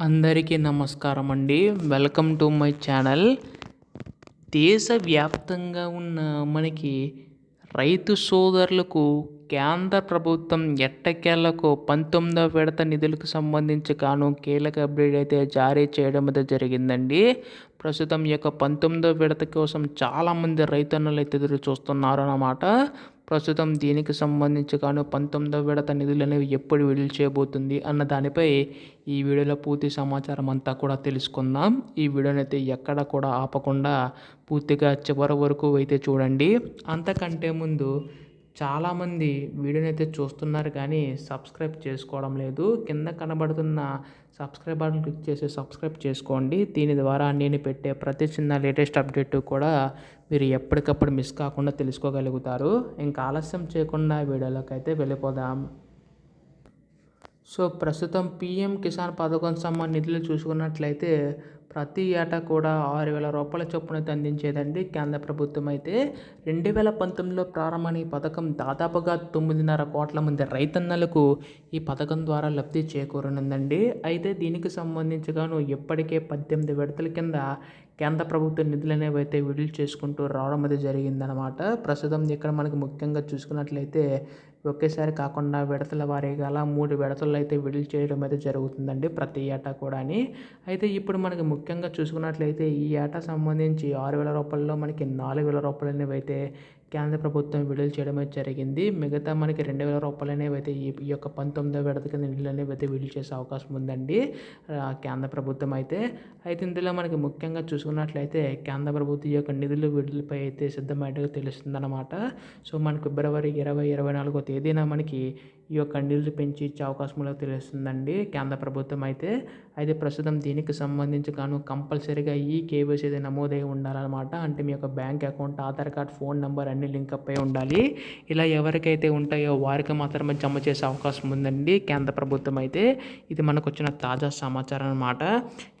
అందరికీ నమస్కారం అండి వెల్కమ్ టు మై ఛానల్ దేశవ్యాప్తంగా ఉన్న మనకి రైతు సోదరులకు కేంద్ర ప్రభుత్వం ఎట్టకేళ్ళకు పంతొమ్మిదవ విడత నిధులకు సంబంధించి గాను కీలక అప్డేట్ అయితే జారీ చేయడం అయితే జరిగిందండి. ప్రస్తుతం ఈ యొక్క పంతొమ్మిదవ విడత కోసం చాలామంది రైతన్నలు అయితే ఎదురు చూస్తున్నారు అన్నమాట ప్రస్తుతం దీనికి సంబంధించి గాను పంతొమ్మిదవ విడత నిధులనేవి ఎప్పుడు విడుదల చేయబోతుంది అన్న దానిపై ఈ వీడియోలో పూర్తి సమాచారం అంతా కూడా తెలుసుకుందాం. ఈ వీడియోని అయితే ఎక్కడ కూడా ఆపకుండా పూర్తిగా చివరి వరకు అయితే చూడండి. అంతకంటే ముందు చాలామంది వీడియోని అయితే చూస్తున్నారు కానీ సబ్స్క్రైబ్ చేసుకోవడం లేదు. కింద కనబడుతున్న సబ్స్క్రైబ్ బటన్ క్లిక్ చేసి సబ్స్క్రైబ్ చేసుకోండి. దీని ద్వారా నేను పెట్టే ప్రతి చిన్న లేటెస్ట్ అప్డేట్ కూడా మీరు ఎప్పటికప్పుడు మిస్ కాకుండా తెలుసుకోగలుగుతారు. ఇంకా ఆలస్యం చేయకుండా వీడియోలోకి అయితే వెళ్ళిపోదాం. సో ప్రస్తుతం పిఎం కిసాన్ పథకం సంబంధించి నిధులు చూసుకున్నట్లయితే ప్రతి ఏటా కూడా ఆరు వేల రూపాయల చొప్పున అయితే అందించేదండి కేంద్ర ప్రభుత్వం అయితే. రెండు వేల పంతొమ్మిదిలో ప్రారంభమైన ఈ పథకం దాదాపుగా తొమ్మిదిన్నర కోట్ల మంది రైతన్నలకు ఈ పథకం ద్వారా లబ్ధి చేకూరనుందండి. అయితే దీనికి సంబంధించిగాను ఇప్పటికే పద్దెనిమిది విడతల కింద కేంద్ర ప్రభుత్వ నిధులు అనేవి అయితే విడుదల చేసుకుంటూ రావడం అది జరిగిందనమాట ప్రస్తుతం ఇక్కడ మనకి ముఖ్యంగా చూసుకున్నట్లయితే ఒకేసారి కాకుండా విడతల వారీగా అలా మూడు విడతలు అయితే విడుదల చేయడం అయితే జరుగుతుందండి ప్రతి ఏటా కూడా అయితే ఇప్పుడు మనకి ముఖ్యంగా చూసుకున్నట్లయితే ఈ ఏటా సంబంధించి ఆరు వేల రూపాయల్లో మనకి నాలుగు వేల రూపాయలు అనేవి అయితే కేంద్ర ప్రభుత్వం విడుదల చేయడం జరిగింది. మిగతా మనకి రెండు వేల రూపాయలు అనేవి అయితే ఈ యొక్క పంతొమ్మిదో విడత కింద నిధులు అనేవి అయితే విడుదల చేసే అవకాశం ఉందండి. కేంద్ర ప్రభుత్వం అయితే. అయితే ఇందులో మనకి ముఖ్యంగా చూసుకున్నట్లయితే కేంద్ర ప్రభుత్వం యొక్క నిధులు విడుదలపై అయితే సిద్ధమైనట్టుగా తెలుస్తుందన్నమాట. సో మనకి ఫిబ్రవరి ఇరవై ఇరవై నాలుగో తేదీన మనకి ఈ యొక్క నిధులు పెంచి ఇచ్చే అవకాశం తెలుస్తుందండి కేంద్ర ప్రభుత్వం అయితే. అయితే ప్రస్తుతం దీనికి సంబంధించి గాను కంపల్సరీగా ఈ కేవైసీ అయితే నమోదై ఉండాలన్నమాట. అంటే మీ యొక్క bank account Aadhaar card phone number అన్ని లింక్ అప్ అయి ఉండాలి. ఇలా ఎవరికైతే ఉంటాయో వారికి మాత్రమే జమ చేసే అవకాశం ఉందండి కేంద్ర ప్రభుత్వం అయితే. ఇది మనకు వచ్చిన తాజా సమాచారం అనమాట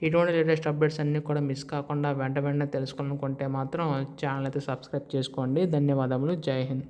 ఇటువంటి లేటెస్ట్ అప్డేట్స్ అన్నీ కూడా మిస్ కాకుండా వెంట వెంటనే తెలుసుకోవాలనుకుంటే మాత్రం ఛానల్ అయితే సబ్స్క్రైబ్ చేసుకోండి. ధన్యవాదములు. జై హింద్.